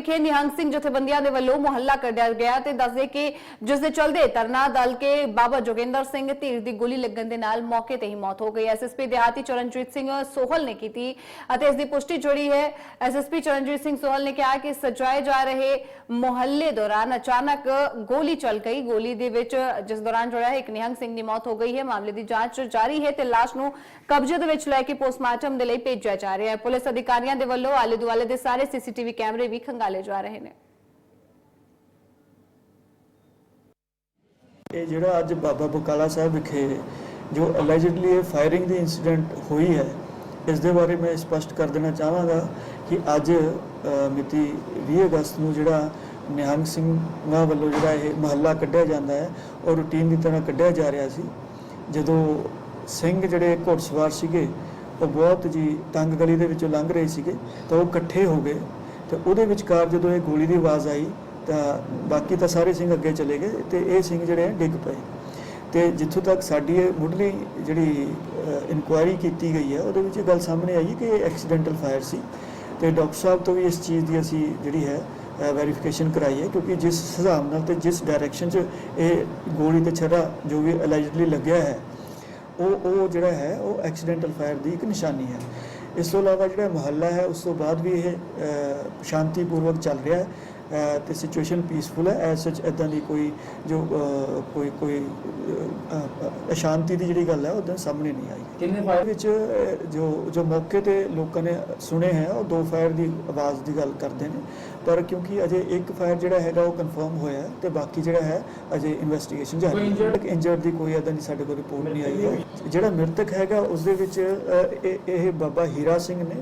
ਵਿਖੇ ਨਿਹੰਗ ਸਿੰਘ ਜਥੇਬੰਦੀਆਂ ਦੇ ਵੱਲੋਂ ਮੁਹੱਲਾ ਕੱਢਿਆ ਗਿਆ ਤੇ ਦੱਸਦੇ ਕਿ ਜਿਸ ਦੇ ਚਲਦੇ ਤਰਨਾ ਦਲ ਕੇ ਬਾਬਾ ਜੋਗਿੰਦਰ ਸਿੰਘ ਧੀਰ ਦੀ ਗੋਲੀ ਲੱਗਣ ਦੇ ਨਾਲ ਮੌਕੇ ਤੇ ਹੀ ਮੌਤ ਹੋ ਗਈ। ਐਸਐਸਪੀ ਦਿਹਾਤੀ ਚਰਨਜੀਤ ਸਿੰਘ ਸੋਹਲ ਨੇ ਕੀਤੀ ਅਤੇ ਇਸ ਦੀ ਪੁਸ਼ਟੀ ਜੁੜੀ ਹੈ। ਐਸਐਸਪੀ ਚਰਨਜੀਤ ਸਿੰਘ ਸੋਹਲ ਨੇ ਕਿਹਾ ਕਿ ਸਜਾਏ ਜਾ ਰਹੇ ਮੁਹੱਲੇ ਦੌਰਾਨ ਅਚਾਨਕ ਗੋਲੀ ਚੱਲ ਗਈ। ਗੋਲੀ ਦੇ ਵਿੱਚ ਜਿਸ ਦੌਰਾਨ ਜੁੜਿਆ ਇੱਕ ਨਿਹੰਗ ਸਿੰਘ ਦੀ ਮੌਤ ਹੋ ਗਈ ਹੈ। ਮਾਮਲੇ ਦੀ ਜਾਂਚ ਜਾਰੀ ਹੈ ਤੇ ਲਾਸ਼ ਨੂੰ ਕਬਜ਼ੇ ਦੇ ਵਿੱਚ ਲੈ ਕੇ ਪੋਸਟਮਾਰਟਮ ਦੇ ਲਈ ਭੇਜਿਆ ਜਾ ਰਿਹਾ ਹੈ। ਪੁਲਿਸ ਅਧਿਕਾਰੀਆਂ ਦੇ ਵੱਲੋਂ ਆਲੇ ਦੁਆਲੇ ਦੇ ਸਾਰੇ ਸੀਸੀਟੀਵੀ ਕੈਮਰੇ ਵੀ ਖੰਗਾਲੇ ਜਾ ਰਹੇ ਨੇ। ਇਹ ਜਿਹੜਾ ਅੱਜ ਬਾਬਾ ਬਕਾਲਾ ਸਾਹਿਬ ਵਿਖੇ ਜੋ ਅਲੈਜਡਲੀ ਇਹ ਫਾਇਰਿੰਗ ਦੀ ਇਨਸੀਡੈਂਟ ਹੋਈ ਹੈ ਇਸ ਦੇ ਬਾਰੇ ਮੈਂ ਸਪਸ਼ਟ ਕਰ ਦੇਣਾ ਚਾਹਾਂਗਾ ਕਿ ਅੱਜ ਮਿਤੀ 20 ਅਗਸਤ ਨੂੰ ਜਿਹੜਾ ਨਿਹੰਗ ਸਿੰਘਾਂ ਵੱਲੋਂ ਜਿਹੜਾ ਇਹ ਮਹੱਲਾ ਕੱਢਿਆ ਜਾਂਦਾ ਹੈ, ਉਹ ਰੂਟੀਨ ਦੀ ਤਰ੍ਹਾਂ ਕੱਢਿਆ ਜਾ ਰਿਹਾ ਸੀ। ਜਦੋਂ ਸਿੰਘ ਜਿਹੜੇ ਘੋੜਸਵਾਰ ਸੀਗੇ, ਉਹ ਬਹੁਤ ਜੀ ਤੰਗ ਗਲੀ ਦੇ ਵਿੱਚੋਂ ਲੰਘ ਰਹੇ ਸੀਗੇ, ਤਾਂ ਉਹ ਇਕੱਠੇ ਹੋ ਗਏ। ਤੇ ਉਹਦੇ ਵਿਚਕਾਰ ਜਦੋਂ ਇਹ ਗੋਲੀ ਦੀ ਆਵਾਜ਼ ਆਈ ਤਾਂ ਬਾਕੀ ਤਾਂ ਸਾਰੇ ਸਿੰਘ ਅੱਗੇ ਚਲੇ ਗਏ ਤੇ ਇਹ ਸਿੰਘ ਜਿਹੜੇ ਆ ਡਿੱਗ ਪਏ। ਤੇ ਜਿੱਥੋਂ ਤੱਕ ਸਾਡੀ ਇਹ ਮੁੱਢਲੀ ਜਿਹੜੀ ਇਨਕੁਆਇਰੀ ਕੀਤੀ ਗਈ ਹੈ, ਉਹਦੇ ਵਿੱਚ ਇਹ ਗੱਲ ਸਾਹਮਣੇ ਆਈ ਕਿ ਇਹ ਐਕਸੀਡੈਂਟਲ ਫਾਇਰ ਸੀ। ਤੇ ਡਾਕਟਰ ਸਾਹਿਬ ਤੋਂ ਵੀ ਇਸ ਚੀਜ਼ ਦੀ ਅਸੀਂ ਜਿਹੜੀ ਹੈ ਵੈਰੀਫਿਕੇਸ਼ਨ ਕਰਾਈ ਹੈ ਕਿਉਂਕਿ ਜਿਸ ਹਿਸਾਬ ਨਾਲ ਤੇ ਜਿਸ ਡਾਇਰੈਕਸ਼ਨ 'ਚ ਇਹ ਗੋਲੀ ਤੇ ਛੱਰਾ ਜੋ ਵੀ ਅਲੈਜਡਲੀ ਲੱਗਿਆ ਹੈ, ਉਹ ਉਹ ਜਿਹੜਾ ਹੈ, ਉਹ ਐਕਸੀਡੈਂਟਲ ਫਾਇਰ ਦੀ ਇੱਕ ਨਿਸ਼ਾਨੀ ਹੈ। ਇਸ ਤੋਂ ਇਲਾਵਾ ਜਿਹੜਾ ਮਹੱਲਾ ਹੈ ਉਸ ਤੋਂ ਬਾਅਦ ਵੀ ਇਹ ਅ, ਸ਼ਾਂਤੀਪੂਰਵਕ ਚੱਲ ਰਿਹਾ ਹੈ। ਤੇ ਸਿਚੁਏਸ਼ਨ ਪੀਸਫੁਲ ਹੈ ਐਸ ਸੱਚ ਇਦਾਂ ਦੀ ਕੋਈ ਜੋ ਕੋਈ ਕੋਈ ਅਸ਼ਾਂਤੀ ਦੀ ਜਿਹੜੀ ਗੱਲ ਹੈ ਉਹਦੇ ਸਾਹਮਣੇ ਨਹੀਂ ਆਈ। ਕਿੰਨੇ ਫਾਇਰ ਵਿੱਚ ਜੋ ਜੋ ਮੌਕੇ ਤੇ ਲੋਕਾਂ ਨੇ ਸੁਣੇ ਹੈ ਉਹ ਦੋ ਫਾਇਰ ਦੀ ਆਵਾਜ਼ ਦੀ ਗੱਲ ਕਰਦੇ ਨੇ। ਪਰ ਕਿਉਂਕਿ ਅਜੇ ਇੱਕ ਫਾਇਰ ਜਿਹੜਾ ਹੈਗਾ ਉਹ ਕਨਫਰਮ ਹੋਇਆ ਤੇ ਬਾਕੀ ਜਿਹੜਾ ਹੈ ਅਜੇ ਇਨਵੈਸਟੀਗੇਸ਼ਨ ਜਾਰੀ ਹੈ? ਇੰਜਰਡ ਦੀ ਕੋਈ ਇਦਾਂ ਦੀ ਸਾਡੇ ਕੋਲ ਰਿਪੋਰਟ ਨਹੀਂ ਆਈ ਹੈ। ਜਿਹੜਾ ਮ੍ਰਿਤਕ ਹੈਗਾ ਉਸ ਦੇ ਵਿੱਚ ਇਹ ਇਹ ਬਾਬਾ ਹੀਰਾ ਸਿੰਘ ਨੇ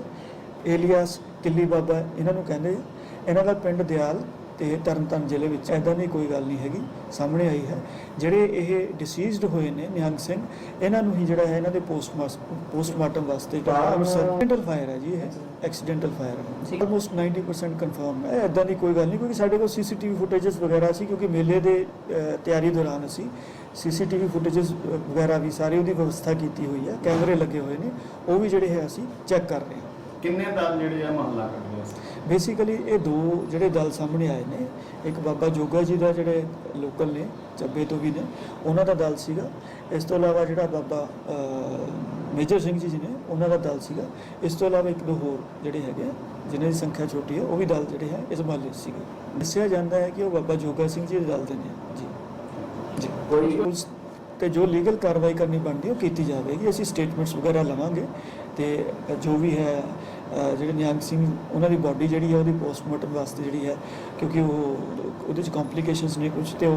ਏਲੀਆਸ ਕਿੱਲੀ ਬਾਬਾ ਇਹਨਾਂ ਨੂੰ ਕਹਿੰਦੇ। ਇਹਨਾਂ ਦਾ ਪਿੰਡ ਦਿਆਲ ਤੇ ਤਰਨਤਾਰਨ ਜ਼ਿਲ੍ਹੇ ਵਿੱਚ ਐਦਾਂ ਦੀ ਕੋਈ ਗੱਲ ਨਹੀਂ ਹੈਗੀ ਸਾਹਮਣੇ ਆਈ ਹੈ। ਜਿਹੜੇ ਇਹ ਡਿਸੀਜ਼ਡ ਹੋਏ ਨੇ ਨਿਹੰਗ ਸਿੰਘ ਇਹਨਾਂ ਨੂੰ ਹੀ ਜਿਹੜਾ ਹੈ ਇਹਨਾਂ ਦੇ ਪੋਸਟਮਾਰਟਮ ਵਾਸਤੇ ਐਕਸੀਡੈਂਟਲ ਫਾਇਰ ਹੈ ਜੀ ਇਹ ਐਕਸੀਡੈਂਟਲ ਫਾਇਰ ਹੈ ਆਲਮੋਸਟ 90% ਕਨਫਰਮ ਹੈ। ਐਦਾਂ ਦੀ ਕੋਈ ਗੱਲ ਨਹੀਂ ਕਿਉਂਕਿ ਸਾਡੇ ਕੋਲ ਸੀਸੀਟੀਵੀ ਫੁਟੇजेस ਵਗੈਰਾ ਸੀ ਕਿਉਂਕਿ ਮੇਲੇ ਦੇ ਤਿਆਰੀ ਦੌਰਾਨ ਅਸੀਂ ਸੀਸੀਟੀਵੀ ਫੁਟੇजेस ਵਗੈਰਾ ਵੀ ਸਾਰੀ ਉਹਦੀ ਵਿਵਸਥਾ ਕੀਤੀ ਹੋਈ ਹੈ ਕੈਮਰੇ ਲੱਗੇ ਹੋਏ ਨੇ ਉਹ ਵੀ ਜਿਹੜੇ ਹੈ ਅਸੀਂ ਚੈੱਕ ਕਰ ਰਹੇ ਹਾਂ। ਕਿੰਨੇ ਦਲ ਜਿਹੜੇ ਆ ਮਹੱਲਾ ਕੱਢਦੇ ਸੀ ਬੇਸਿਕਲੀ ਇਹ ਦੋ ਜਿਹੜੇ ਦਲ ਸਾਹਮਣੇ ਆਏ ਨੇ। ਇੱਕ ਬਾਬਾ ਜੋਗਾ ਜੀ ਦਾ ਜਿਹੜੇ ਲੋਕਲ ਨੇ ਚੱਬੇ ਤੋਂ ਵੀ ਨੇ ਉਹਨਾਂ ਦਾ ਦਲ ਸੀਗਾ। ਇਸ ਤੋਂ ਇਲਾਵਾ ਜਿਹੜਾ ਬਾਬਾ ਮੇਜਰ ਸਿੰਘ ਜੀ ਨੇ ਉਹਨਾਂ ਦਾ ਦਲ ਸੀਗਾ। ਇਸ ਤੋਂ ਇਲਾਵਾ ਇੱਕ ਦੋ ਹੋਰ ਜਿਹੜੇ ਹੈਗੇ ਆ, ਜਿਨ੍ਹਾਂ ਦੀ ਸੰਖਿਆ ਛੋਟੀ ਹੈ ਉਹ ਵੀ ਦਲ ਜਿਹੜੇ ਹੈ ਇਸ ਮਹੱਲੇ ਸੀਗੇ। ਦੱਸਿਆ ਜਾਂਦਾ ਹੈ ਕਿ ਉਹ ਬਾਬਾ ਜੋਗਾ ਸਿੰਘ ਜੀ ਦੇ ਦਲ ਦੇ ਨੇ। ਜੀ। ਜੀ। ਕੋਈ ਤੇ ਜੋ ਲੀਗਲ ਕਾਰਵਾਈ ਕਰਨੀ ਬਣਦੀ ਉਹ ਕੀਤੀ ਜਾਵੇਗੀ। ਅਸੀਂ ਸਟੇਟਮੈਂਟਸ ਵਗੈਰਾ ਲਵਾਂਗੇ ਤੇ ਜੋ ਵੀ ਹੈ ਜਿਹੜੇ ਨਿਹੰਗ ਸਿੰਘ, ਉਹਨਾਂ ਦੀ ਬਾਡੀ ਜਿਹੜੀ ਹੈ, ਉਹਦੀ ਪੋਸਟਮਾਰਟਮ ਵਾਸਤੇ ਜਿਹੜੀ ਹੈ, ਕਿਉਂਕਿ ਉਹ ਉਹਦੇ ਚ ਕੰਪਲਿਕੇਸ਼ਨਸ ਨੇ ਕੁਝ ਤੇ ਉਹ